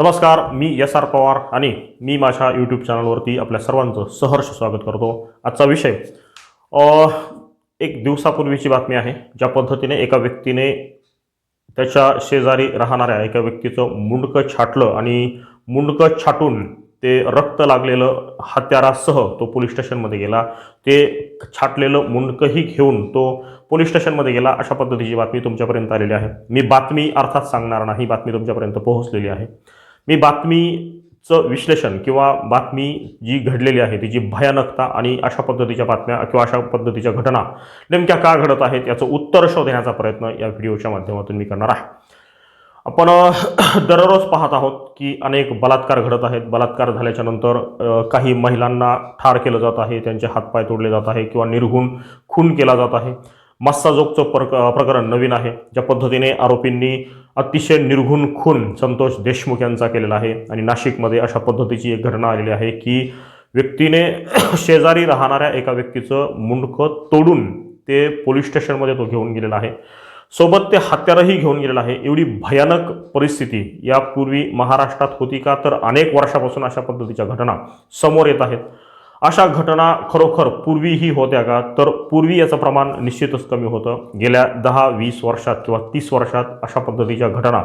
नमस्कार मी S R Pawar आणि मी माझ्या यूट्यूब चॅनलवरती आपल्या सर्वांचं सहर्ष स्वागत करतो. आजचा विषय एक दिवसापूर्वीची बातमी आहे ज्या पद्धतीने एका व्यक्तीने त्याच्या शेजारी राहणाऱ्या एका व्यक्तीचं मुंडकं छाटलं आणि मुंडकं छाटून ते रक्त लागलेलं हत्यारासह तो पोलीस स्टेशनमध्ये गेला. ते छाटलेलं मुंडकंही घेऊन तो पोलीस स्टेशनमध्ये गेला. अशा पद्धतीची बातमी तुमच्यापर्यंत आलेली आहे. मी बातमी अर्थात सांगणार नाही बातमी तुमच्यापर्यंत पोहोचलेली आहे. मी बातमीचं विश्लेषण किंवा बातमी जी घडलेली आहे तिची भयानकता आणि अशा पद्धतीच्या बातम्या किंवा अशा पद्धतीच्या घटना नेमक्या का घडत आहेत याचं उत्तर शोधण्याचा प्रयत्न या व्हिडिओच्या माध्यमातून मी करणार आहे. आपण दररोज पाहत आहोत की अनेक बलात्कार घडत आहेत. बलात्कार झाल्याच्यानंतर काही महिलांना ठार केलं जात आहे त्यांचे हातपाय तोडले जात आहे किंवा निर्घुण खून केला जात आहे. मस्साजोगचं प्रक प्रकरण नवीन आहे. ज्या पद्धतीने आरोपींनी अतिशय निर्घुण खून संतोष देशमुख यांचा केलेला आहे. आणि नाशिकमध्ये अशा पद्धतीची एक घटना आलेली आहे की व्यक्तीने शेजारी राहणाऱ्या एका व्यक्तीचं मुंडकं तोडून ते पोलीस स्टेशनमध्ये तो घेऊन गेलेला आहे. सोबत ते हत्यारही घेऊन गेलेलं आहे. एवढी भयानक परिस्थिती यापूर्वी महाराष्ट्रात होती का? तर अनेक वर्षापासून अशा पद्धतीच्या घटना समोर येत आहेत. अशा घटना खरोखर पूर्वीही होत्या का? तर पूर्वी याचं प्रमाण निश्चितच कमी होतं. गेल्या दहा वीस वर्षात किंवा तीस वर्षात अशा पद्धतीच्या घटना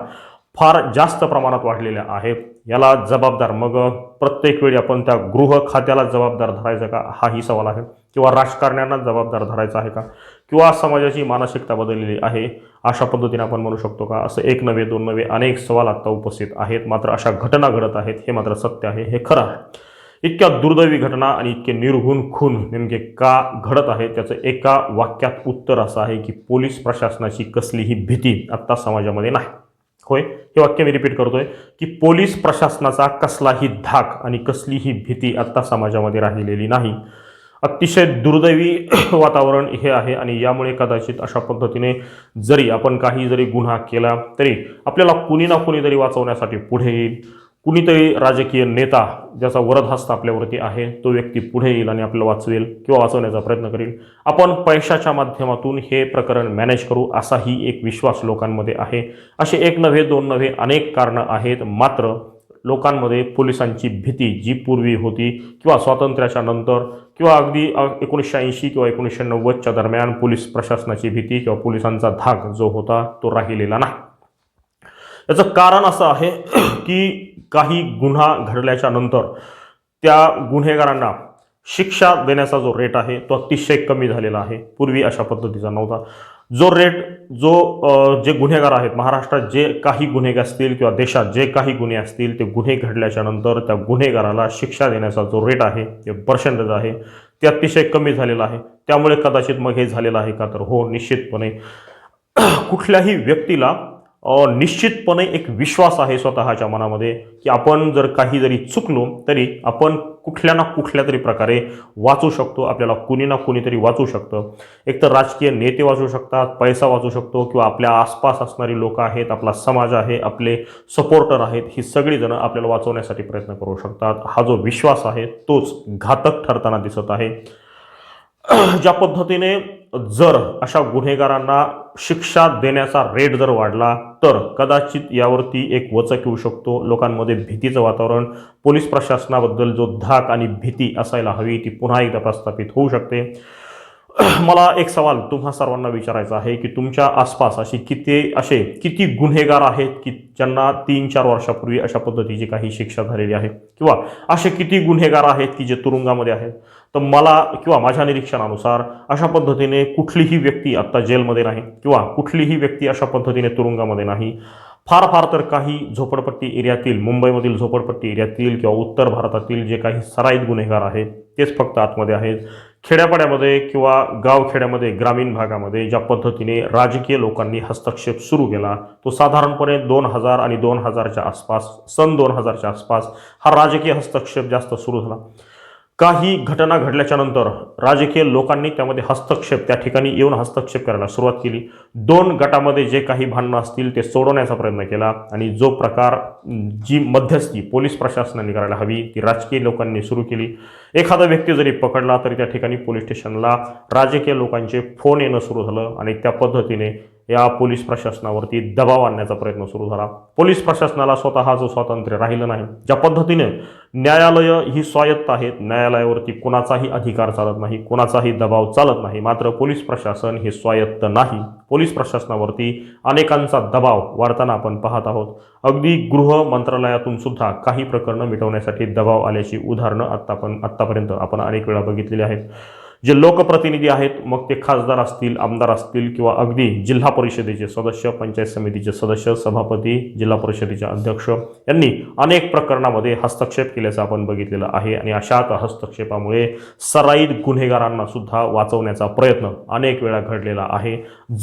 फार जास्त प्रमाणात वाढलेल्या आहेत. याला जबाबदार मग प्रत्येक वेळी आपण त्या गृह खात्याला जबाबदार धरायचं का? हाही सवाल आहे. किंवा राजकारण्यांना जबाबदार धरायचा आहे का? किंवा समाजाची मानसिकता बदललेली आहे. अशा पद्धतीने आपण म्हणू शकतो का? असं एक नवे दोन नवे अनेक सवाल आत्ता उपस्थित आहेत. मात्र अशा घटना घडत आहेत हे मात्र सत्य आहे. हे खरं आहे. इतक्या दुर्दैवी घटना आणि इतके निर्घुण खून नेमके का घडत आहे? त्याचं एका वाक्यात उत्तर असं आहे की पोलीस प्रशासनाची कसलीही भीती आत्ता समाजामध्ये नाही. होय? हे वाक्य मी रिपीट करतोय की पोलीस प्रशासनाचा कसलाही धाक आणि कसलीही भीती आत्ता समाजामध्ये राहिलेली नाही. अतिशय दुर्दैवी वातावरण हे आहे आणि यामुळे कदाचित अशा पद्धतीने जरी आपण काही जरी गुन्हा केला तरी आपल्याला कुणी ना कुणी तरी वाचवण्यासाठी पुढे येईल. कुणीतरी राजकीय नेता ज्याचा वरदहस्त आपल्यावरती आहे तो व्यक्ती पुढे येईल आणि आपल्याला वाचवेल किंवा वाचवण्याचा प्रयत्न करेल. आपण पैशाच्या माध्यमातून हे प्रकरण मॅनेज करू असाही एक विश्वास लोकांमध्ये आहे. असे एक नव्हे दोन नव्हे अनेक कारणं आहेत. मात्र लोकांमध्ये पोलिसांची भीती जी पूर्वी होती किंवा स्वातंत्र्याच्या नंतर किंवा अगदी एकोणीसशे ऐंशी किंवा एकोणीसशे नव्वदच्या दरम्यान पोलीस प्रशासनाची भीती किंवा पोलिसांचा धाक जो होता तो राहिलेला नाही. याचं कारण असं आहे की काही गुन्हा घडल्याच्या नंतर त्या गुन्हेगारांना शिक्षा देण्याचा जो रेट आहे तो अतिशय कमी झालेला आहे. पूर्वी अशा पद्धतीचा नव्हता. जो रेट जो जे गुन्हेगार आहेत महाराष्ट्रात जे काही गुन्हे असतील किंवा देशात जे काही गुन्हे असतील ते गुन्हे घडल्याच्या नंतर त्या गुन्हेगाराला शिक्षा देण्याचा जो रेट आहे ते पर्सेंटेज आहे ते अतिशय कमी झालेलं आहे. त्यामुळे कदाचित मग हे झालेलं आहे का तर हो निश्चितपणे. कुठल्याही व्यक्तीला निश्चितपणे एक विश्वास आहे स्वतःच्या मनामध्ये की आपण जर काही जरी चुकलो तरी आपण कुठल्या ना कुठल्या तरी प्रकारे वाचू शकतो आपल्याला कुणी ना कुणीतरी वाचू शकतं. एक तर राजकीय नेते वाचू शकतात पैसा वाचू शकतो किंवा आपल्या आसपास असणारी लोक आहेत आपला समाज आहे आपले सपोर्टर आहेत ही सगळीजणं आपल्याला वाचवण्यासाठी प्रयत्न करू शकतात. हा जो विश्वास आहे तोच घातक ठरताना दिसत आहे. ज्या पद्धतीने जर अशा गुन्हेगारांना शिक्षा देण्याचा रेट जर वाढला तर कदाचित यावरती एक वचक येऊ शकतो. लोकांमध्ये भीतीचं वातावरण पोलीस प्रशासनाबद्दल जो धाक आणि भीती असायला हवी ती पुन्हा एकदा प्रस्थापित होऊ शकते. मला एक सवाल तुम्हा सर्वांना विचारायचा आहे की तुमच्या आसपास अशी किती असे किती गुन्हेगार आहेत की ज्यांना तीन चार वर्षापूर्वी अशा पद्धतीची काही शिक्षा झालेली आहे? किंवा असे किती गुन्हेगार आहेत की जे तुरुंगामध्ये आहेत? तर मला किंवा माझ्या निरीक्षणानुसार अशा पद्धतीने कुठलीही व्यक्ती आत्ता जेलमध्ये नाही किंवा कुठलीही व्यक्ती अशा पद्धतीने तुरुंगामध्ये नाही. फार फार तर काही झोपडपट्टी एरियातील मुंबईमधील झोपडपट्टी एरियातील किंवा उत्तर भारतातील जे काही सराईत गुन्हेगार आहेत तेच फक्त आतमध्ये आहेत. खेड्यापाड्यामध्ये किंवा गावखेड्यामध्ये ग्रामीण भागामध्ये ज्या पद्धतीने राजकीय लोकांनी हस्तक्षेप सुरू केला तो साधारणपणे दोन हजार आणि दोन हजारच्या आसपास सन दोन हजारच्या आसपास हा राजकीय हस्तक्षेप जास्त सुरू झाला. काही घटना घडल्याच्यानंतर राजकीय लोकांनी त्यामध्ये हस्तक्षेप त्या ठिकाणी येऊन हस्तक्षेप करायला सुरुवात केली. दोन गटामध्ये जे काही भांडणं असतील ते सोडवण्याचा प्रयत्न केला आणि जो प्रकार जी मध्यस्थी पोलीस प्रशासनाने करायला हवी ती राजकीय लोकांनी सुरू केली. एखादा व्यक्ती जरी पकडला तरी त्या ठिकाणी पोलीस स्टेशनला राजकीय लोकांचे फोन येणं सुरू झालं आणि त्या पद्धतीने या पोलीस प्रशासनावरती दबाव आणण्याचा प्रयत्न सुरू झाला. पोलीस प्रशासनाला स्वतः जो स्वातंत्र्य राहिलं नाही. ज्या पद्धतीने न्यायालय ही स्वायत्त आहेत न्यायालयावरती कोणाचाही अधिकार चालत नाही कोणाचाही दबाव चालत नाही. मात्र पोलीस प्रशासन हे स्वायत्त नाही. पोलीस प्रशासनावरती अनेकांचा दबाव वाढताना आपण पाहत आहोत. अगदी गृह मंत्रालयातून सुद्धा काही प्रकरणं मिटवण्यासाठी दबाव आल्याची उदाहरणं आत्ता पण आत्तापर्यंत आपण अनेक वेळा बघितलेली आहेत. जे लोकप्रतिनिधी आहेत मग ते खासदार असतील आमदार असतील किंवा अगदी जिल्हा परिषदेचे सदस्य पंचायत समितीचे सदस्य सभापती जिल्हा परिषदेचे अध्यक्ष यांनी अनेक प्रकरणामध्ये हस्तक्षेप केल्याचं आपण बघितलेलं आहे. आणि अशाच हस्तक्षेपामुळे सराईत गुन्हेगारांना सुद्धा वाचवण्याचा प्रयत्न अनेक वेळा घडलेला आहे.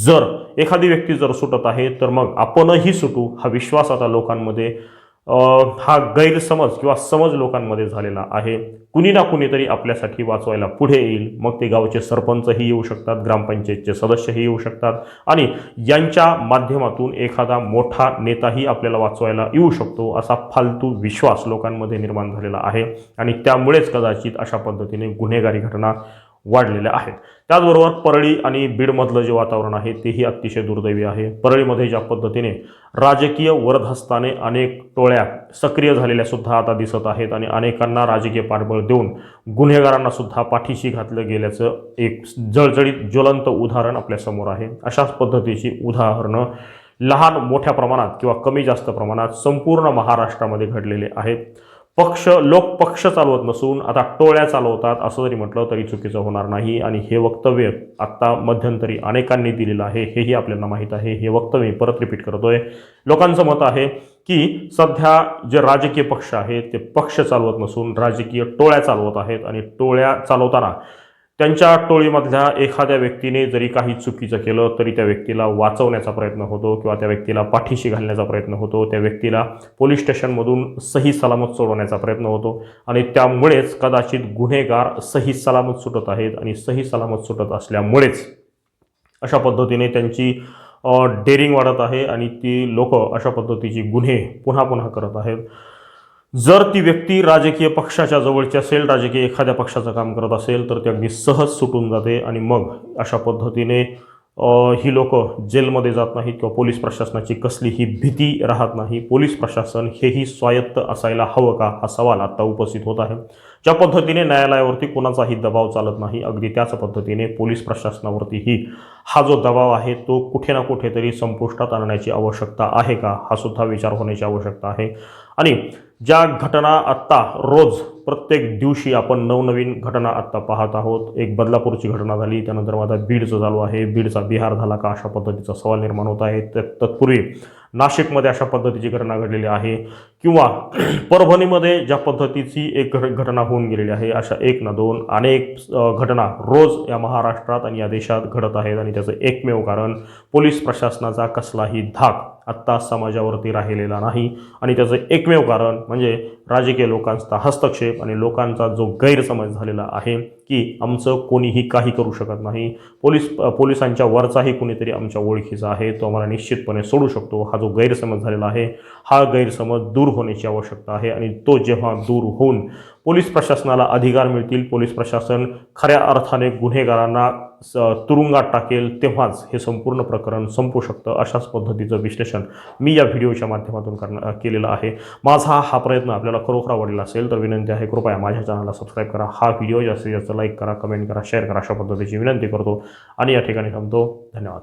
जर एखादी व्यक्ती जर सुटत आहे तर मग आपणही सुटू. हा विश्वास आता लोकांमध्ये हा गैरसमज किंवा समज लोकांमध्ये झालेला आहे. कुणी ना कुणीतरी आपल्यासाठी वाचवायला पुढे येईल. मग ते गावचे सरपंचही येऊ शकतात ग्रामपंचायतचे सदस्यही येऊ शकतात आणि यांच्या माध्यमातून एखादा मोठा नेताही आपल्याला वाचवायला येऊ शकतो असा फालतू विश्वास लोकांमध्ये निर्माण झालेला आहे. आणि त्यामुळेच कदाचित अशा पद्धतीने गुन्हेगारी घटना वाढलेल्या आहेत. त्याचबरोबर परळी आणि बीडमधलं जे वातावरण आहे तेही अतिशय दुर्दैवी आहे. परळीमध्ये ज्या पद्धतीने राजकीय वरदहस्ताने अनेक टोळ्या सक्रिय झालेल्या सुद्धा आता दिसत आहेत आणि अनेकांना राजकीय पाठबळ देऊन गुन्हेगारांना सुद्धा पाठीशी घातलं गेल्याचं एक जळजळीत ज्वलंत उदाहरण आपल्यासमोर आहे. अशाच पद्धतीची उदाहरणं लहान मोठ्या प्रमाणात किंवा कमी जास्त प्रमाणात संपूर्ण महाराष्ट्रामध्ये घडलेले आहेत. पक्ष लोक पक्ष चालवत नसून आता टोळ्या चालवतात असं जरी म्हटलं तरी चुकीचं होणार नाही. आणि हे वक्तव्य आत्ता मध्यंतरी अनेकांनी दिलेलं आहे हेही आपल्याला माहीत आहे. हे वक्तव्य मी परत रिपीट करतोय. लोकांचं मत आहे की सध्या जे राजकीय पक्ष आहेत ते पक्ष चालवत नसून राजकीय टोळ्या चालवत आहेत. आणि टोळ्या चालवताना त्यांच्या टोळीमधल्या एखाद्या व्यक्तीने जरी काही चुकीचं केलं तरी त्या व्यक्तीला वाचवण्याचा प्रयत्न होतो किंवा त्या व्यक्तीला पाठीशी घालण्याचा प्रयत्न होतो त्या व्यक्तीला पोलीस स्टेशनमधून सही सलामत सोडवण्याचा प्रयत्न होतो. आणि त्यामुळेच कदाचित गुन्हेगार सही सलामत सुटत आहेत आणि सही सलामत सुटत असल्यामुळेच अशा पद्धतीने त्यांची डेरिंग वाढत आहे आणि ती लोक अशा पद्धतीची गुन्हे पुन्हा पुन्हा करत आहेत. जर ती व्यक्ती राजकीय पक्षाच्या जवळची असेल राजकीय एखाद्या पक्षाचं काम करत असेल तर ती अगदी सहज सुटून जाते आणि मग अशा पद्धतीने ही लोक जेलमध्ये जात नाहीत किंवा पोलीस प्रशासनाची कसलीही भीती राहत नाही. पोलीस प्रशासन हेही स्वायत्त असायला हवं का हा सवाल आत्ता उपस्थित होत आहे. ज्या पद्धतीने न्यायालयावरती कोणाचाही दबाव चालत नाही अगदी त्याच पद्धतीने पोलीस प्रशासनावरतीही हा जो दबाव आहे तो कुठे ना कुठेतरी संपुष्टात आणण्याची आवश्यकता आहे का हा सुद्धा विचार होण्याची आवश्यकता आहे. आणि ज्या घटना आत्ता रोज प्रत्येक दिवशी आपण नवनवीन घटना आत्ता पाहत आहोत. एक बदलापूरची घटना झाली त्यानंतर माझा बीडचं चालू आहे. बीडचा बिहार झाला का अशा पद्धतीचा सवाल निर्माण होत आहे. तत्पूर्वी नाशिकमध्ये अशा पद्धतीची घटना घडलेली आहे किंवा परभणीमध्ये ज्या पद्धतीची एक घट घटना होऊन गेलेली आहे अशा एक ना दोन अनेक घटना रोज या महाराष्ट्रात आणि या देशात घडत आहेत आणि त्याचं एकमेव कारण पोलीस प्रशासनाचा कसलाही धाक आत्ता समाजावरती राहिलेला नाही. आणि त्याचं एकमेव कारण म्हणजे राजकीय लोकांचा हस्तक्षेप आणि लोकांचा जो गैरसमज झालेला आहे की आमचं कोणीही काही करू शकत नाही. पोलीस पोलिसांच्या वरचाही कुणीतरी आमच्या ओळखीचा आहे. तो आम्हाला निश्चितपणे सोडू शकतो. हा जो गैरसमज झालेला आहे हा गैरसमज दूर होण्याची आवश्यकता आहे आणि तो जेव्हा दूर होऊन पोलीस प्रशासनाला अधिकार मिळतील. पोलीस प्रशासन खऱ्या अर्थाने गुन्हेगारांना स- तुरुंगात टाकेल तेव्हाच हे संपूर्ण प्रकरण संपू शकतं अशाच पद्धतीचं विश्लेषण मी या व्हिडिओच्या माध्यमातून करणं केलेलं आहे. माझा हा प्रयत्न आपल्याला खरोखर आवडला असेल तर विनंती आहे कृपया माझ्या चॅनलला सबस्क्राईब करा. हा व्हिडिओ जास्तीत जास्त लाईक करा कमेंट करा शेअर करा अशा पद्धतीची विनंती करतो. आणि या ठिकाणी थांबतो. धन्यवाद.